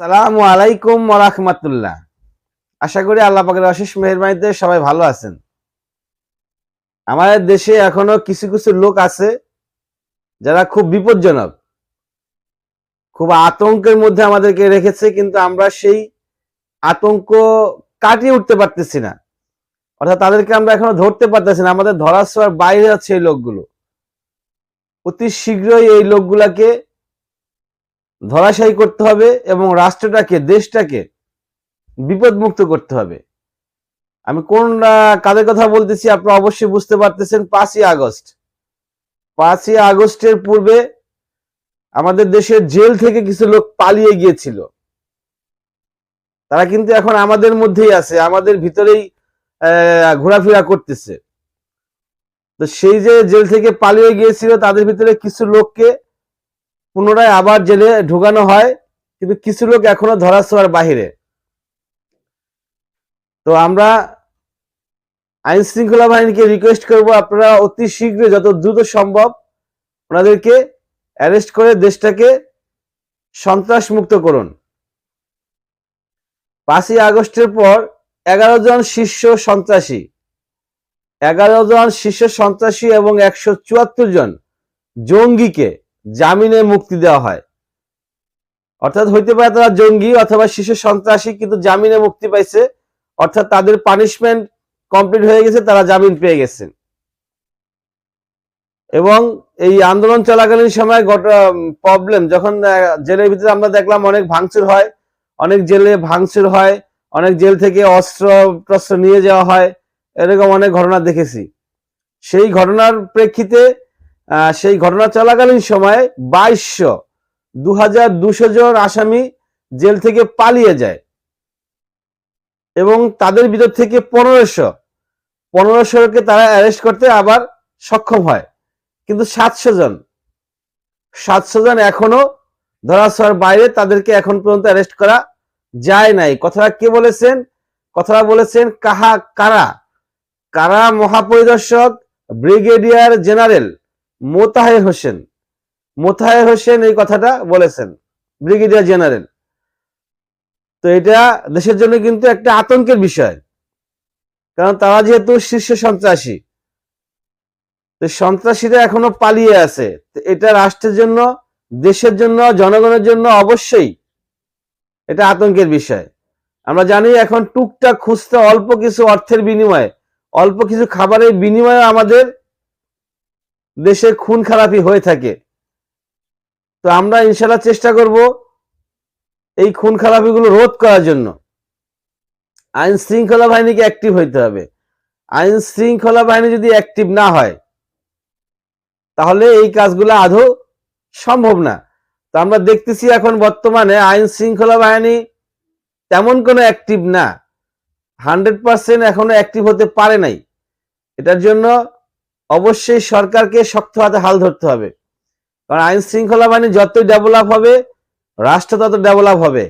সালামু আলাইকুম রাহমাতুল্লাহ। আশা করি আল্লাহ পাকের অশেষ মেহরবানিতে সবাই ভালো আছেন। আমাদের দেশে এখনও কিছু কিছু লোক আছে যারা খুব বিপজ্জনক, খুব আতঙ্কের মধ্যে আমাদেরকে রেখেছে, কিন্তু আমরা সেই আতঙ্ক কাটিয়ে উঠতে পারতেছি না। অর্থাৎ তাদেরকে আমরা এখনও ধরতে পারতেছি না। আমাদের ধরার ছোঁয়ার বাইরে আছে এই লোকগুলো। অতি শীঘ্রই এই লোকগুলাকে ধরাশায়ী করতে হবে এবং রাষ্ট্রটাকে, দেশটাকে বিপদমুক্ত করতে হবে। আমি কোন কাদের কথা বলতেছি আপনারা অবশ্যই বুঝতে পারতেছেন, পাঁচই আগস্ট। পাঁচই আগস্টের পূর্বে আমাদের দেশের জেল থেকে কিছু লোক পালিয়ে গিয়েছিল। তারা কিন্তু এখন আমাদের মধ্যেই আছে, আমাদের ভিতরেই ঘোরাফেরা করতেছে। তো সেই যে জেল থেকে পালিয়ে গিয়েছিল, তাদের ভিতরে কিছু লোককে পুনরায় আবার জেলে ঢুকানো হয়, কিন্তু কিছু লোক এখনও ধরা ছোঁয়ার বাহিরে। তো আমরা আইন শৃঙ্খলা বাহিনীকে রিকোয়েস্ট করব, আপনারা অতি শীঘ্র যত দ্রুত সম্ভব ওনাদেরকে অ্যারেস্ট করে দেশটাকে সন্ত্রাস মুক্ত করুন। পাঁচই আগস্টের পর এগারো জন শীর্ষ সন্ত্রাসী, এগারো জন শীর্ষ সন্ত্রাসী এবং একশো চুয়াত্তর জন জঙ্গিকে জামিনে মুক্তি দেওয়া হয়। অর্থাৎ হইতে পারে তারা জঙ্গি অথবা শিশু সন্ত্রাসী, কিন্তু জামিনে মুক্তি পাইছে। অর্থাৎ তাদের পানিশমেন্ট কমপ্লিট হয়ে গেছে, তারা জামিন পেয়ে গেছেন। এবং এই আন্দোলন চলাকালীন সময় প্রবলেম যখন জেলের ভিতরে আমরা দেখলাম অনেক ভাঙচুর হয়, অনেক জেলে ভাঙচুর হয়, অনেক জেল থেকে অস্ত্র টস্ত্র নিয়ে যাওয়া হয়, এরকম অনেক ঘটনা দেখেছি। সেই ঘটনার প্রেক্ষিতে সেই ঘটনা চলাকালীন সময়ে বাইশশো দু হাজার দুশো জন আসামি জেল থেকে পালিয়ে যায় এবং তাদের ভিতর থেকে পনেরোশো, পনেরোশোকে তারা অ্যারেস্ট করতে আবার সক্ষম হয়। কিন্তু সাতশো জন সাতশো জন এখনও ধরাছোঁয়ার বাইরে তাদেরকে এখন পর্যন্ত অ্যারেস্ট করা যায় নাই। কথাটা কে বলেছেন? কথাটা বলেছেন কাহা, কারা? কারা মহাপরিদর্শক? Brigadier general. মোতাহের হোসেন। মোতাহের হোসেন এই কথাটা বলেছেন, ব্রিগেডিয়ার জেনারেল। তো এটা দেশের জন্য কিন্তু একটা আতঙ্কের বিষয়। কারণ তারা যেহেতু শীর্ষ সন্ত্রাসী সন্ত্রাসীরা এখনও পালিয়ে আছে। এটা রাষ্ট্রের জন্য, দেশের জন্য, জনগণের জন্য অবশ্যই এটা আতঙ্কের বিষয়। আমরা জানি এখন টুকটাক খুঁজতে অল্প কিছু অর্থের বিনিময়ে, অল্প কিছু খাবারের বিনিময়ে আমাদের দেশে খুন খারাপি হয়ে থাকে। তো আমরা ইনশাল্লাহ চেষ্টা করব এই খুন খারাপিগুলো রোধ করার জন্য। আইন শৃঙ্খলা বাহিনীকে অ্যাক্টিভ হইতে হবে। আইন শৃঙ্খলা বাহিনী যদি অ্যাক্টিভ না হয়, তাহলে এই কাজগুলো আদৌ সম্ভব না। তো আমরা দেখতেছি এখন বর্তমানে আইন শৃঙ্খলা বাহিনী তেমন কোনো অ্যাক্টিভ না। হান্ড্রেড পার্সেন্ট এখনও অ্যাক্টিভ হতে পারে নাই। এটার জন্য অবশ্যই সরকারকে শক্ত হাতে হাল ধরতে হবে। কারণ আইন শৃঙ্খলা বাহিনী যতই ডেভেলপ হবে, রাষ্ট্র তত ডেভেলপ হবে।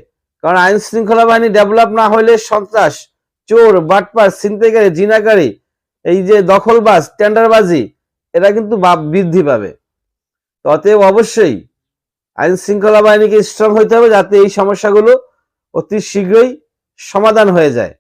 কারণ আইন শৃঙ্খলা বাহিনী ডেভেলপ না হলে সন্ত্রাস, চোর, বাটপার, ছিনতাইকারী, জিনাকারী, এই যে দখলবাজ, টেন্ডারবাজি, এরা কিন্তু বৃদ্ধি পাবে। অতএব অবশ্যই আইন শৃঙ্খলা বাহিনীকে স্ট্রং হইতে হবে যাতে এই সমস্যাগুলো অতি শীঘ্রই সমাধান হয়ে যায়।